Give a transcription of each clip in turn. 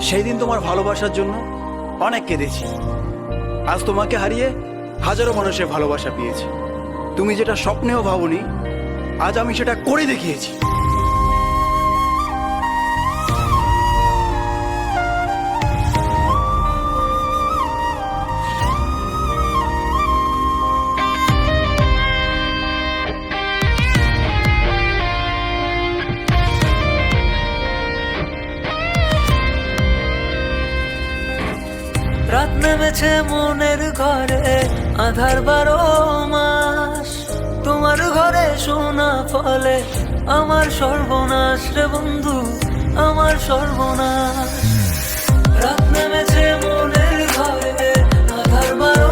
সেই দিন তোমার ভালোবাসার জন্য অনেক কেঁদেছি। আজ তোমাকে হারিয়ে হাজারো মানুষের ভালোবাসা পেয়েছি। তুমি যেটা স্বপ্নেও ভাবনি, আজ আমি সেটা করে দেখিয়েছি। রাত নেমেছে মনের ঘরে, আধার বারো মাস। তোমার ঘরে সোনা ফলে, আমার সর্বনাশ রে বন্ধু, আমার সর্বনাশ। রাত নেমেছে মনের ঘরে, আধার বারো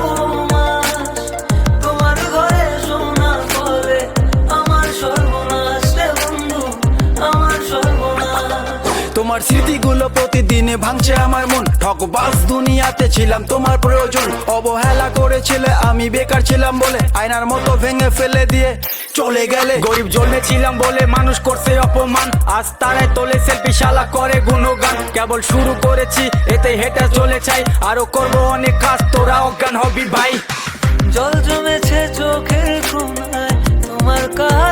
তোমার স্মৃতিগুলো প্রতিদিনে ভাঙছে আমার মন। ঠকবাস দুনিয়াতে ছিলাম, তোমার প্রয়োজন। অবহেলা করেছিলে, আমি বেকার ছিলাম বলে আয়নার মতো ভেঙে ফেলে দিয়ে চলে গেলে। গরিব জন্মেছিলাম বলে মানুষ করছে অপমান। আজ তারাই তোলে সেলফি শালা করে গুণগান। কেবল শুরু করেছি, এতে হেঁটে চলে চাই। আরও করব অনেক কাজ, তোরা অজ্ঞান হবি ভাই। জল জমেছে চোখের তোমার কারণে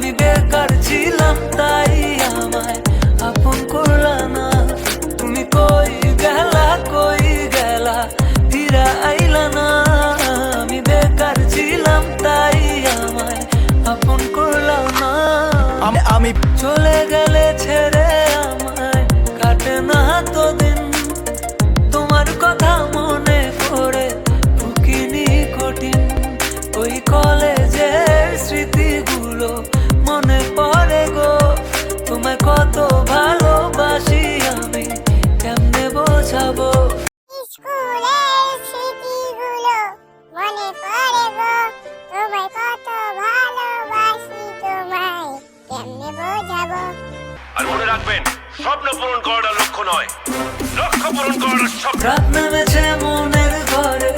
আমি বেকার ছিলাম তাই আমায় আপন করলা না। তুমি কই গেলা কই গেলা ফিরা আইলা না। আমি বেকার ছিলাম তাই আমায় আপন করলা না। আমি আমি চলে গেলে ছেড়ে রাখবেন স্বপ্ন পূরণ করাটা লক্ষ্য নয়। লক্ষ্য পূরণ করাটা স্বপ্ন। মনের ঘরে।